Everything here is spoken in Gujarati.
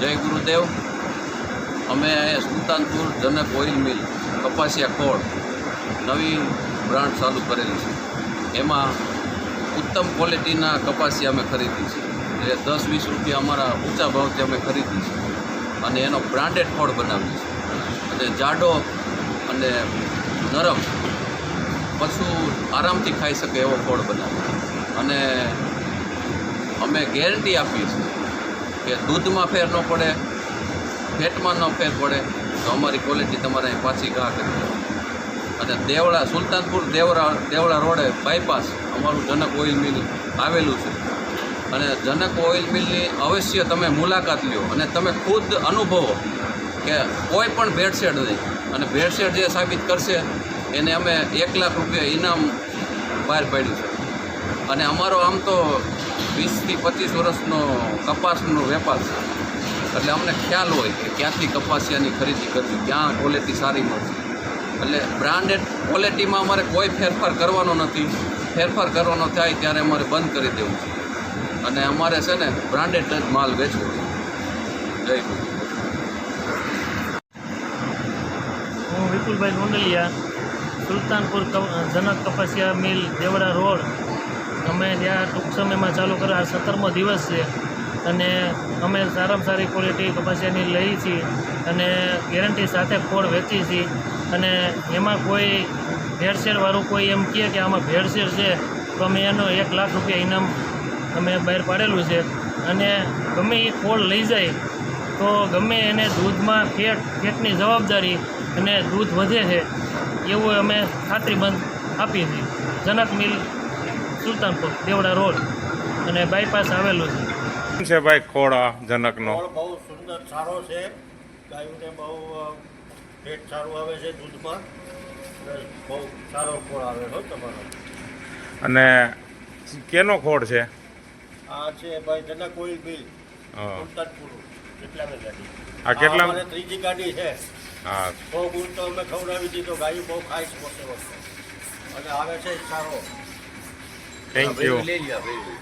જય ગુરુદેવ. અમે અહીંયા સુલતાનપુર જનક ઓઇલ મિલ કપાસિયા ખોળ નવી બ્રાન્ડ ચાલુ કરેલી છે. એમાં ઉત્તમ ક્વોલિટીના કપાસિયા અમે ખરીદી છે. એટલે દસ વીસ રૂપિયા અમારા ઊંચા ભાવથી અમે ખરીદી છે. અને એનો બ્રાન્ડેડ ખોળ બનાવીએ છીએ. અને જાડો અને નરમ પશુ આરામથી ખાઈ શકે એવો ખોળ બનાવીએ અને અમે ગેરંટી આપીએ છીએ કે દૂધમાં ફેર ન પડે, ફેટમાં ન ફેર પડે, તો અમારી ક્વોલિટી તમારે અહીં પાછી ઘા કરી અને દેવળા, સુલતાનપુર દેવરા દેવળા રોડે બાયપાસ અમારું જનક ઓઇલ મિલ આવેલું છે. અને જનક ઓઇલ મિલની અવશ્ય તમે મુલાકાત લ્યો અને તમે ખુદ અનુભવો કે કોઈ પણ ભેળસેળ નહીં. અને ભેળસેળ જે સાબિત કરશે, એને અમે એક લાખ રૂપિયા ઇનામ બહાર પાડ્યું છે. અને અમારો આમ તો વીસથી પચીસ વર્ષનો કપાસનો વેપાર છે. એટલે અમને ખ્યાલ હોય કે ક્યાંથી કપાસિયાની ખરીદી કરવી, ક્યાં ક્વોલિટી સારી મળશે એટલે બ્રાન્ડેડ ક્વોલિટીમાં અમારે કોઈ ફેરફાર કરવાનો નથી. ફેરફાર કરવાનો થાય ત્યારે અમારે બંધ કરી દેવું છે. અને અમારે છે ને બ્રાન્ડેડ જ માલ વેચવો છે. જય હું વિપુલભાઈ ગોંડલિયા સુલતાનપુર જનક કપાસિયા મિલ દેવડા રોડ. અમે ત્યાં ટૂંક સમયમાં ચાલુ કર્યો આ સત્તરમો દિવસ છે. અને અમે સારામાં સારી ક્વોલિટી કપાસિયાની લઈએ છીએ અને ગેરંટી સાથે ખોળ વેચીએ છીએ. અને એમાં કોઈ ભેળસેળવાળું કોઈ એમ કહે કે આમાં ભેળસેળ છે, તો અમે એનો એક લાખ રૂપિયા ઇનામ અમે બહાર પાડેલું છે. અને ગમે એ ખોળ લઈ જાય, તો ગમે એને દૂધમાં ફેટ, ફેટની જવાબદારી અને દૂધ વધે છે, એવું અમે ખાતરીબંધ આપીએ છીએ. જનક મિલ સુલતાનપુર દેવડા રોડ અને બાયપાસ આવેલું છે. છે ભાઈ ખોળા જનકનો? બહુ સુંદર સારો છે. ગાયોને બહુ પેટ સારું આવે છે દૂધમાં. બહુ સારો ખોળ આવે છે તમારો. અને કેનો ખોળ છે? આ છે ભાઈ જનક ઓઇલ બિલ હા. સુલતાનપુર કેટલા મેં ગાડી. આ કેટલા ત્રીજી ગાડી છે. હા. બહુ ગુણ તો અમે ખવડાવી દીધો ગાયું બહુ ખાય છે વખતે વખતે. અને આવે છે સારો. થેન્ક યુ લઈ લ્યો ભાઈ